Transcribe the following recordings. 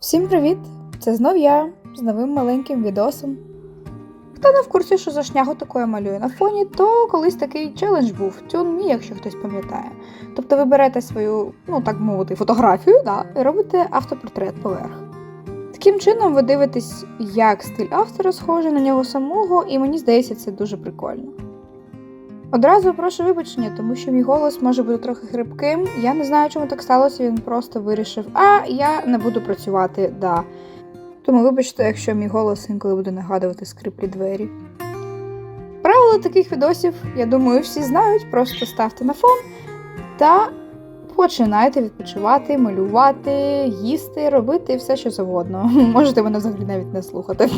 Всім привіт! Це знов я з новим маленьким відосом. Хто не в курсі, що за шнягу такое малює на фоні, то колись такий челендж був Тюн мі, якщо хтось пам'ятає. Тобто ви берете свою, ну так мовити, фотографію да, і робите автопортрет поверх. Таким чином ви дивитесь, як стиль автора схожий на нього самого, і мені здається, це дуже прикольно. Одразу прошу вибачення, тому що мій голос може бути трохи хрипким. Я не знаю, чому так сталося. Він просто вирішив, а я не буду працювати, да. Тому вибачте, якщо мій голос інколи буде нагадувати скриплі двері. Правила таких відосів, я думаю, всі знають. Просто ставте на фон та починайте відпочивати, малювати, їсти, робити все, що завгодно. Можете мене взагалі навіть не слухати.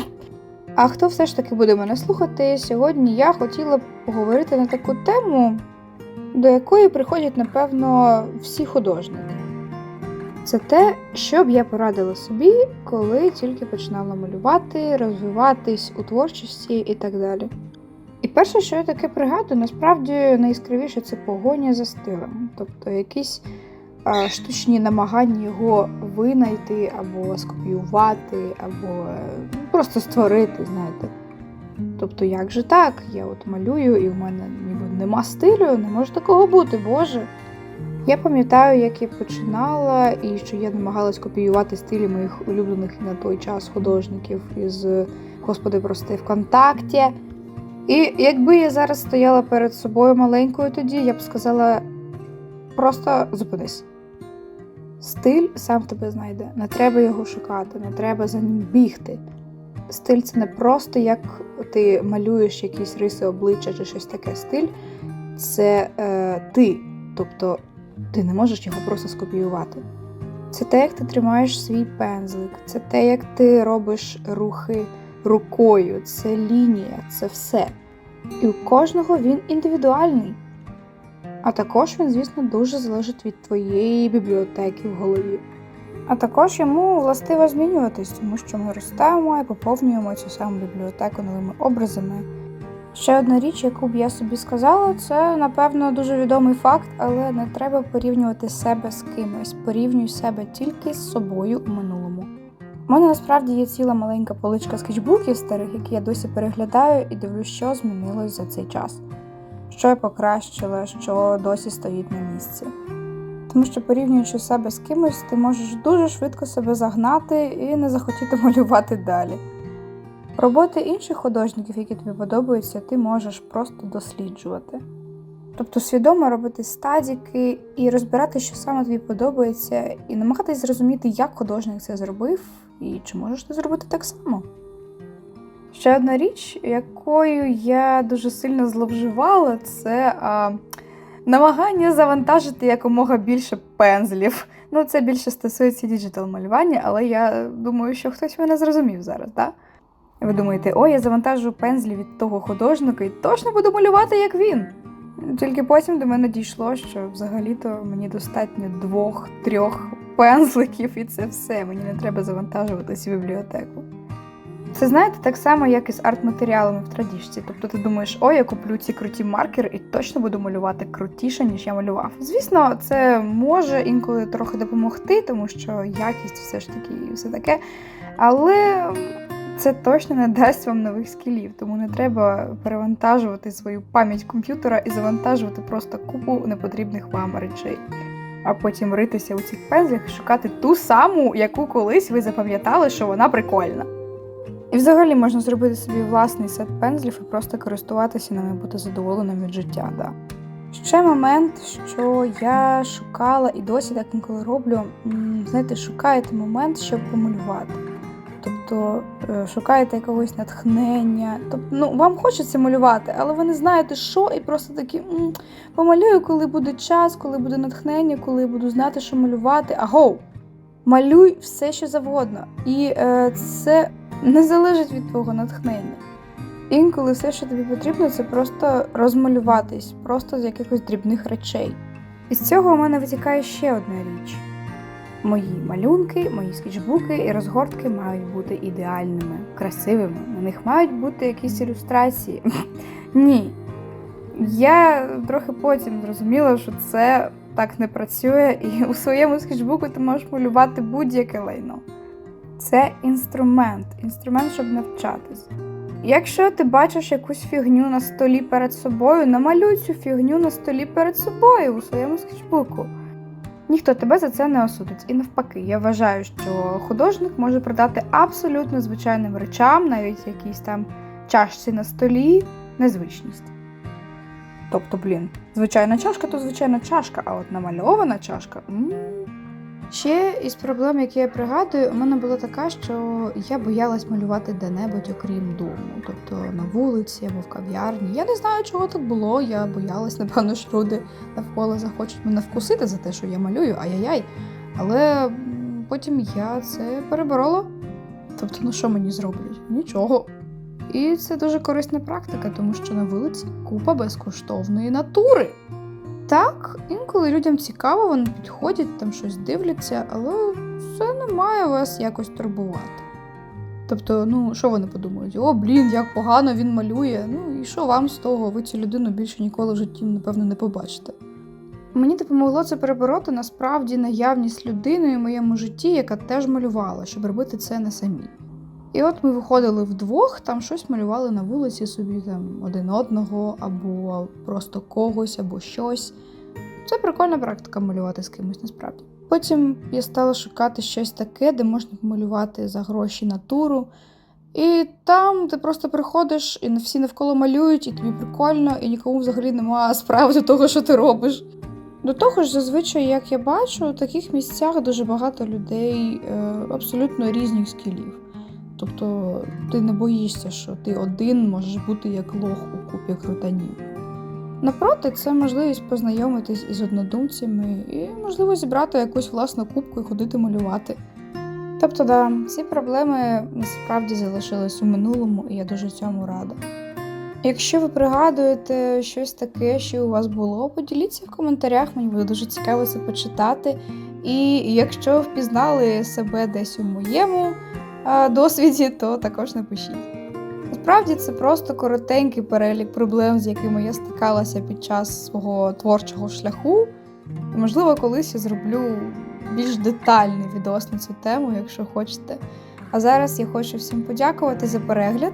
А хто все ж таки буде мене слухати, сьогодні я хотіла б поговорити на таку тему, до якої приходять, напевно, всі художники. Це те, що б я порадила собі, коли тільки починала малювати, розвиватись у творчості і так далі. І перше, що я таке пригадую, насправді найяскравіше це погоня за стилем, тобто якісь штучні намагання його винайти або скопіювати, або ну, просто створити, знаєте. Тобто, як же так? Я от малюю, і в мене ніби нема стилю, не може такого бути, Боже. Я пам'ятаю, як я починала, і що я намагалась копіювати стилі моїх улюблених на той час художників із Господи, прости, ВКонтакті. І якби я зараз стояла перед собою маленькою тоді, я б сказала: просто зупинись. Стиль сам тебе знайде, не треба його шукати, не треба за ним бігти. Стиль це не просто як ти малюєш якісь риси обличчя чи щось таке. Стиль це е, ти. Тобто ти не можеш його просто скопіювати. Це те, як ти тримаєш свій пензлик, це те, як ти робиш рухи рукою, це лінія, це все. І у кожного він індивідуальний. А також він, звісно, дуже залежить від твоєї бібліотеки в голові. А також йому властиво змінюватись, тому що ми ростемо і поповнюємо цю саму бібліотеку новими образами. Ще одна річ, яку б я собі сказала, це напевно дуже відомий факт, але не треба порівнювати себе з кимось. Порівнюй себе тільки з собою у минулому. У мене насправді є ціла маленька поличка скетчбуків старих, які я досі переглядаю і дивлюсь, що змінилось за цей час, що я покращила, що досі стоїть на місці. Тому що порівнюючи себе з кимось, ти можеш дуже швидко себе загнати і не захотіти малювати далі. Роботи інших художників, які тобі подобаються, ти можеш просто досліджувати. Тобто свідомо робити стадіки і розбирати, що саме тобі подобається, і намагатись зрозуміти, як художник це зробив, і чи можеш ти зробити так само. Ще одна річ, якою я дуже сильно зловживала, це а, намагання завантажити якомога більше пензлів. Ну, це більше стосується діджитал малювання, але я думаю, що хтось мене зрозумів зараз, так? Ви думаєте, о, я завантажу пензлі від того художника і точно буду малювати, як він. Тільки потім до мене дійшло, що взагалі-то мені достатньо двох-трьох пензликів, і це все. Мені не треба завантажувати цю бібліотеку. Це знаєте, так само, як і з арт-матеріалами в традішці. Тобто ти думаєш, ой, я куплю ці круті маркери і точно буду малювати крутіше, ніж я малював. Звісно, це може інколи трохи допомогти, тому що якість все ж таки і все таке. Але це точно не дасть вам нових скілів, тому не треба перевантажувати свою пам'ять комп'ютера і завантажувати просто купу непотрібних вам речей. А потім ритися у цих пензлях і шукати ту саму, яку колись ви запам'ятали, що вона прикольна. І взагалі можна зробити собі власний сет пензлів і просто користуватися ними, бути задоволеним від життя. Да. Ще момент, що я шукала і досі так інколи роблю, знаєте, шукаєте момент, щоб помалювати. Тобто шукаєте якогось натхнення. Тобто, ну, вам хочеться малювати, але ви не знаєте, що, і просто такі помалюю, коли буде час, коли буде натхнення, коли буду знати, що малювати. Аго! Малюй все, що завгодно. І е, це не залежить від твого натхнення. Інколи все, що тобі потрібно, це просто розмалюватись, просто з якихось дрібних речей. Із цього у мене витікає ще одна річ. Мої малюнки, мої скетчбуки і розгортки мають бути ідеальними, красивими. На них мають бути якісь ілюстрації. Ні. Я трохи потім зрозуміла, що це так не працює, і у своєму скетчбуку ти можеш малювати будь-яке лайно. Це інструмент, інструмент, щоб навчатись. Якщо ти бачиш якусь фігню на столі перед собою, намалюй цю фігню на столі перед собою у своєму скетчбуку. Ніхто тебе за це не осудить. І навпаки, я вважаю, що художник може придати абсолютно звичайним речам, навіть якійсь там чашці на столі, незвичність. Тобто, блін, звичайна чашка то звичайна чашка, а от намальована чашка. м Ще із проблем, які я пригадую, у мене була така, що я боялась малювати де-небудь, окрім дому, тобто на вулиці або в кав'ярні. Я не знаю, чого так було. Я боялась, напевно, що люди навколо захочуть мене вкусити за те, що я малюю, ай-яй-яй. Але потім я це переборола. Тобто, ну що мені зроблять? Нічого. І це дуже корисна практика, тому що на вулиці купа безкоштовної натури. Так, інколи людям цікаво, вони підходять, там щось дивляться, але це не має вас якось турбувати. Тобто, ну, що вони подумають? О, блін, як погано він малює. Ну і що вам з того? Ви цю людину більше ніколи в житті, напевно, не побачите. Мені допомогло це перебороти насправді наявність людини в моєму житті, яка теж малювала, щоб робити це не самі. І от ми виходили вдвох, там щось малювали на вулиці собі там один одного, або просто когось, або щось. Це прикольна практика малювати з кимось насправді. Потім я стала шукати щось таке, де можна малювати за гроші натуру. І там ти просто приходиш, і всі навколо малюють, і тобі прикольно, і нікому взагалі немає справи до того, що ти робиш. До того ж, зазвичай, як я бачу, у таких місцях дуже багато людей е, абсолютно різних скілів. Тобто ти не боїшся, що ти один можеш бути як лох у купі крутанів. Напроти, це можливість познайомитись із однодумцями і, можливо, зібрати якусь власну кубку і ходити малювати. Тобто, да, ці проблеми насправді залишились у минулому, і я дуже цьому рада. Якщо ви пригадуєте щось таке, що у вас було, поділіться в коментарях, мені буде дуже цікаво це почитати. І якщо впізнали себе десь у моєму досвіді, то також напишіть. Насправді це просто коротенький перелік проблем, з якими я стикалася під час свого творчого шляху. І, можливо, колись я зроблю більш детальний відос на цю тему, якщо хочете. А зараз я хочу всім подякувати за перегляд.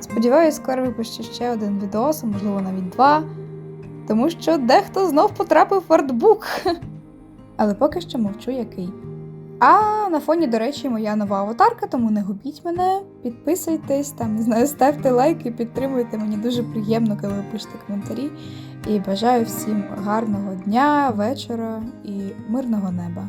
Сподіваюсь, скоро випущу ще один відос, можливо навіть два, тому що дехто знов потрапив в артбук. Але поки що мовчу який. А на фоні, до речі, моя нова аватарка, тому не губіть мене, підписуйтесь, там, не знаю, ставте лайки, підтримуйте. Мені дуже приємно, коли ви пишете коментарі. І бажаю всім гарного дня, вечора і мирного неба.